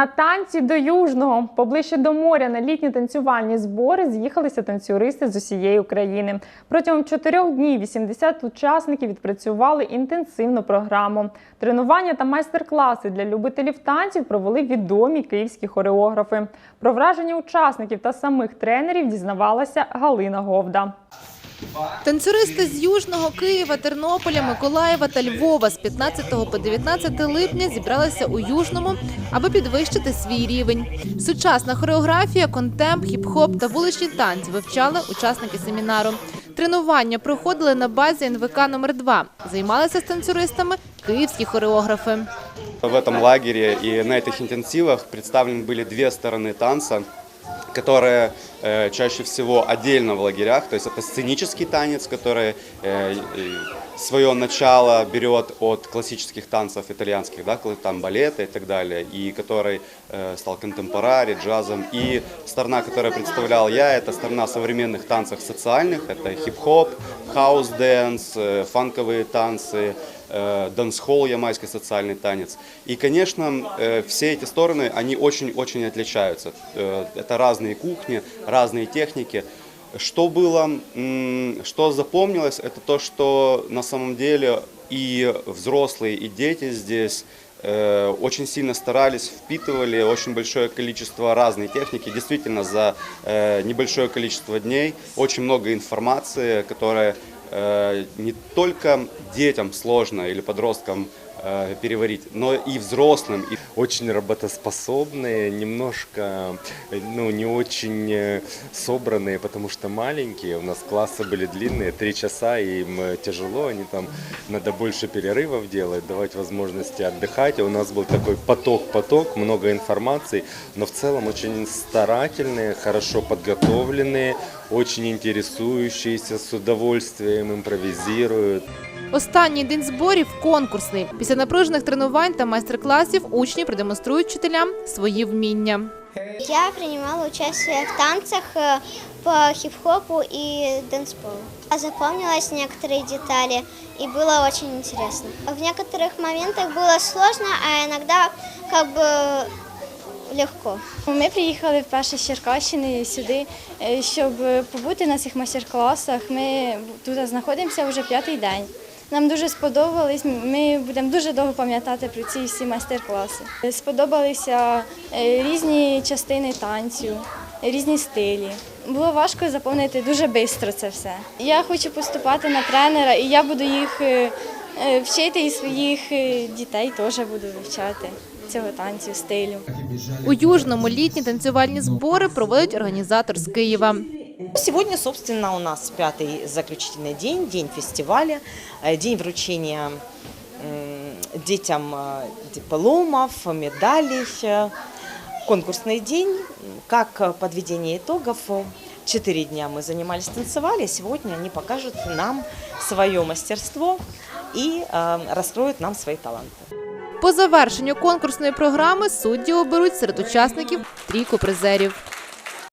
На танці до Южного поближче до моря на літні танцювальні збори з'їхалися танцюристи з усієї України. Протягом чотирьох днів 80 учасників відпрацювали інтенсивну програму. Тренування та майстер-класи для любителів танців провели відомі київські хореографи. Про враження учасників та самих тренерів дізнавалася Галина Говда. Танцюристи з Южного Києва, Тернополя, Миколаєва та Львова з 15 по 19 липня зібралися у Южному, аби підвищити свій рівень. Сучасна хореографія, контемп, хіп-хоп та вуличні танці вивчали учасники семінару. Тренування проходили на базі НВК номер 2 Займалися з танцюристами київські хореографи. В этом лагере и на этих интенсивах представлены были две стороны танца, которые э, чаще всего отдельно в лагерях. То есть это сценический танец, который э, свое начало берет от классических танцев итальянских, да, там балета и так далее, и который э, стал контемпорари, джазом. И сторона, которую представлял я, это сторона современных танцев социальных, это хип-хоп, хаус-дэнс, э, фанковые танцы, э, дэнс-холл, ямайский социальный танец. И, конечно, э, все эти стороны, они очень-очень отличаются. Э, Это разные кухни, разные техники. Что было, что запомнилось, это то, что на самом деле и взрослые, и дети здесь очень сильно старались, впитывали очень большое количество разной техники. Действительно, за небольшое количество дней очень много информации, которая не только детям сложно или подросткам э, переварить, но и взрослым. И очень работоспособные, немножко, э, ну, не очень э, собранные, потому что маленькие. У нас классы были длинные, три часа, и им э, тяжело, они там, надо больше перерывов делать, давать возможности отдыхать. А у нас был такой поток-поток, много информации, но в целом очень старательные, хорошо подготовленные, очень интересующиеся, с удовольствием импровизируют. Останній день зборів конкурсний. Після напружених тренувань та майстер-класів учні продемонструють вчителям свої вміння. Я принимала участие в танцах э, по хип-хопу и дэнсполу. Запомнилась некоторые детали и было очень интересно. В некоторых моментах было сложно, а иногда как бы легко. Ми приїхали вперше з Черкащини сюди, е, щоб побути на цих майстер-класах. Ми тут знаходимося вже п'ятий день. Нам дуже сподобались. Ми будемо дуже довго пам'ятати про ці всі майстер-класи. Сподобалися е, різні частини танцю, різні стилі. Було важко заповнити дуже швидко це все. Я хочу поступати на тренера, і я буду їх е, е, вчити і своїх дітей теж буду вивчати цього танцю, стилю. У Южному літні танцювальні збори проводить організатор з Києва. Сегодня, собственно, у нас пятый заключительный день, день фестиваля, э, день вручения м, детям э, дипломов, медалей. э, Конкурсный день, м, как э, подведение итогов. э, Четыре дня мы занимались, танцевали, сегодня они покажут нам свое мастерство и э, раскроют нам свои таланты. По завершенню конкурсної програми судді оберуть серед учасників трійку призерів.